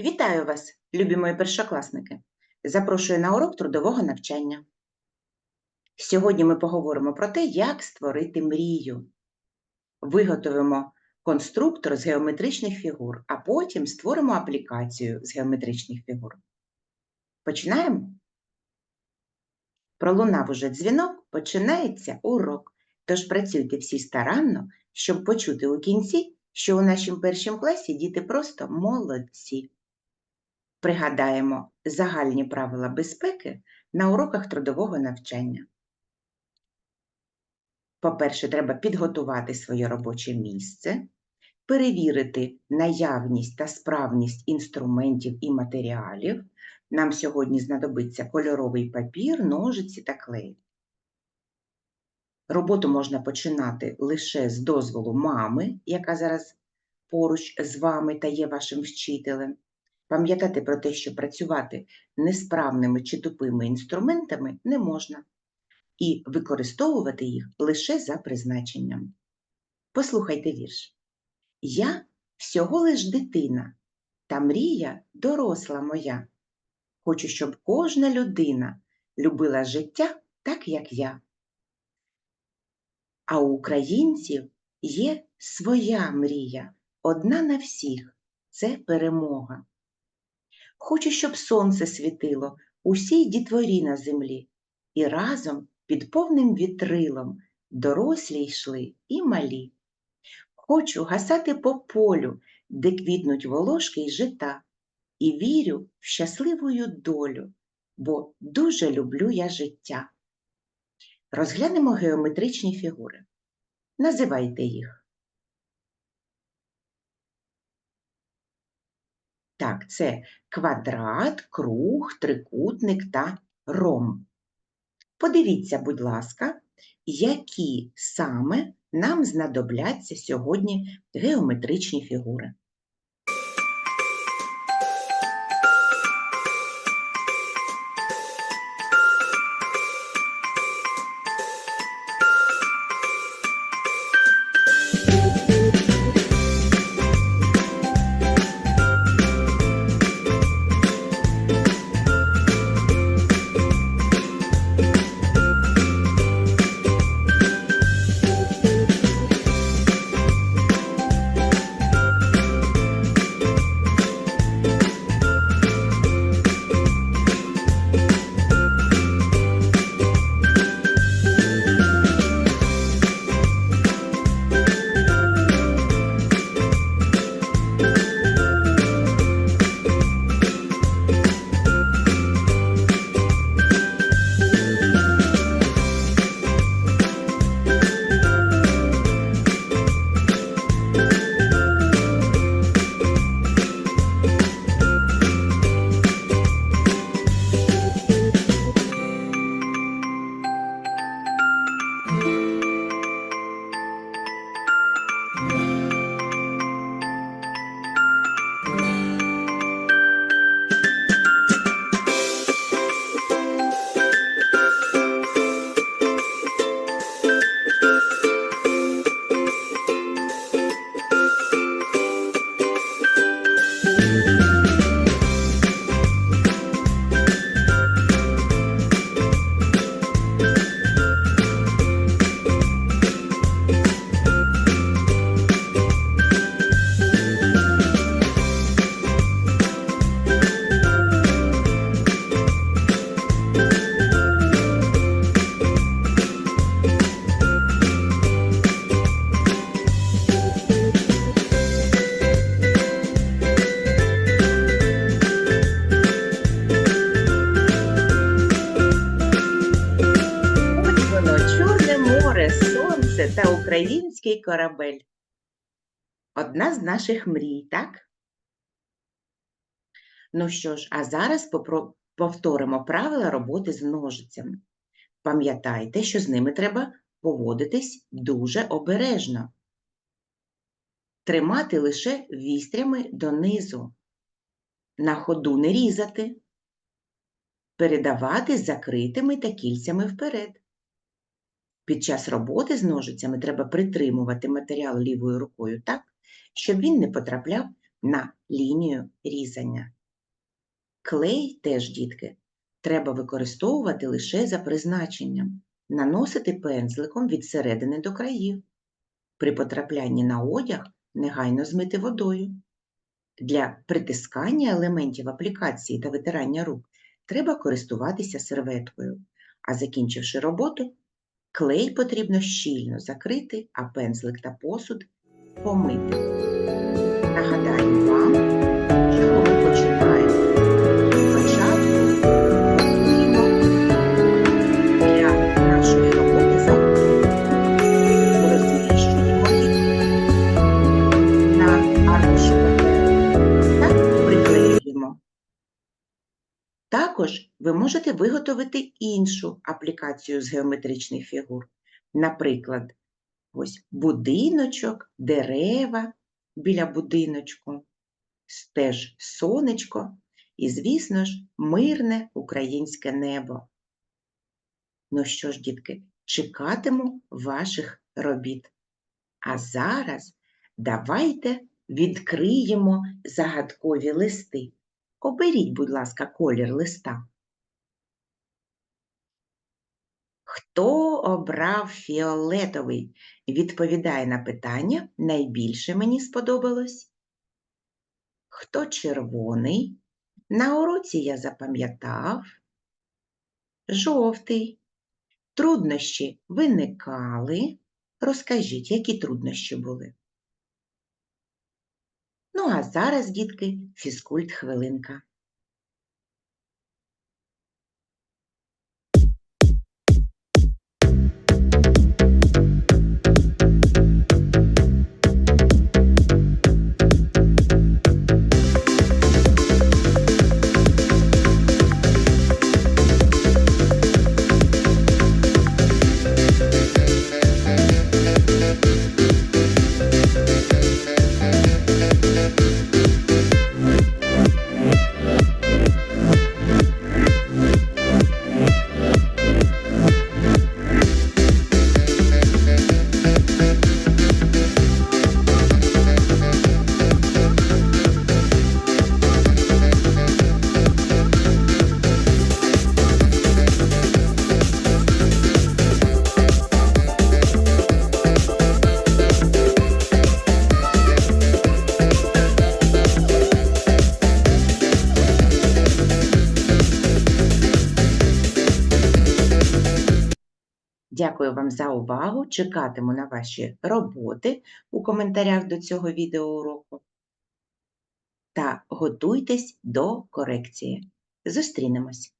Вітаю вас, любі мої першокласники! Запрошую на урок трудового навчання. Сьогодні ми поговоримо про те, як створити мрію. Виготовимо конструктор з геометричних фігур, а потім створимо аплікацію з геометричних фігур. Починаємо? Пролунав уже дзвінок, починається урок. Тож працюйте всі старанно, щоб почути у кінці, що у нашому першому класі діти просто молодці. Пригадаємо загальні правила безпеки на уроках трудового навчання. По-перше, треба підготувати своє робоче місце, перевірити наявність та справність інструментів і матеріалів. Нам сьогодні знадобиться кольоровий папір, ножиці та клей. Роботу можна починати лише з дозволу мами, яка зараз поруч з вами та є вашим вчителем. Пам'ятати про те, що працювати несправними чи тупими інструментами не можна, і використовувати їх лише за призначенням. Послухайте вірш. Я всього лиш дитина, та мрія доросла моя. Хочу, щоб кожна людина любила життя так, як я. А у українців є своя мрія, одна на всіх це перемога. Хочу, щоб сонце світило усій дітворі на землі, і разом під повним вітрилом дорослі йшли і малі. Хочу гасати по полю, де квітнуть волошки й жита, і вірю в щасливую долю, бо дуже люблю я життя. Розглянемо геометричні фігури. Називайте їх. Так, це квадрат, круг, трикутник та ромб. Подивіться, будь ласка, які саме нам знадобляться сьогодні геометричні фігури. Український корабель. Одна з наших мрій, так? Ну що ж, а зараз повторимо правила роботи з ножицями. Пам'ятайте, що з ними треба поводитись дуже обережно. Тримати лише вістрями донизу. На ходу не різати. Передавати закритими та кільцями вперед. Під час роботи з ножицями треба притримувати матеріал лівою рукою так, щоб він не потрапляв на лінію різання. Клей теж, дітки, треба використовувати лише за призначенням, наносити пензликом від середини до країв. При потраплянні на одяг негайно змити водою. Для притискання елементів аплікації та витирання рук треба користуватися серветкою, а закінчивши роботу, клей потрібно щільно закрити, а пензлик та посуд помити. Нагадаю вам, що можете виготовити іншу аплікацію з геометричних фігур. Наприклад, ось будиночок, дерева біля будиночку, с- теж сонечко і, звісно ж, мирне українське небо. Ну що ж, дітки, чекатиму ваших робіт. А зараз давайте відкриємо загадкові листи. Оберіть, будь ласка, колір листа. Хто обрав фіолетовий? Відповідає на питання. Найбільше мені сподобалось. Хто червоний? На уроці я запам'ятав. Жовтий. Труднощі виникали. Розкажіть, які труднощі були. Ну, а зараз, дітки, фізкульт хвилинка. Дякую вам за увагу. Чекатиму на ваші роботи у коментарях до цього відеоуроку. Та готуйтесь до корекції. Зустрінемось!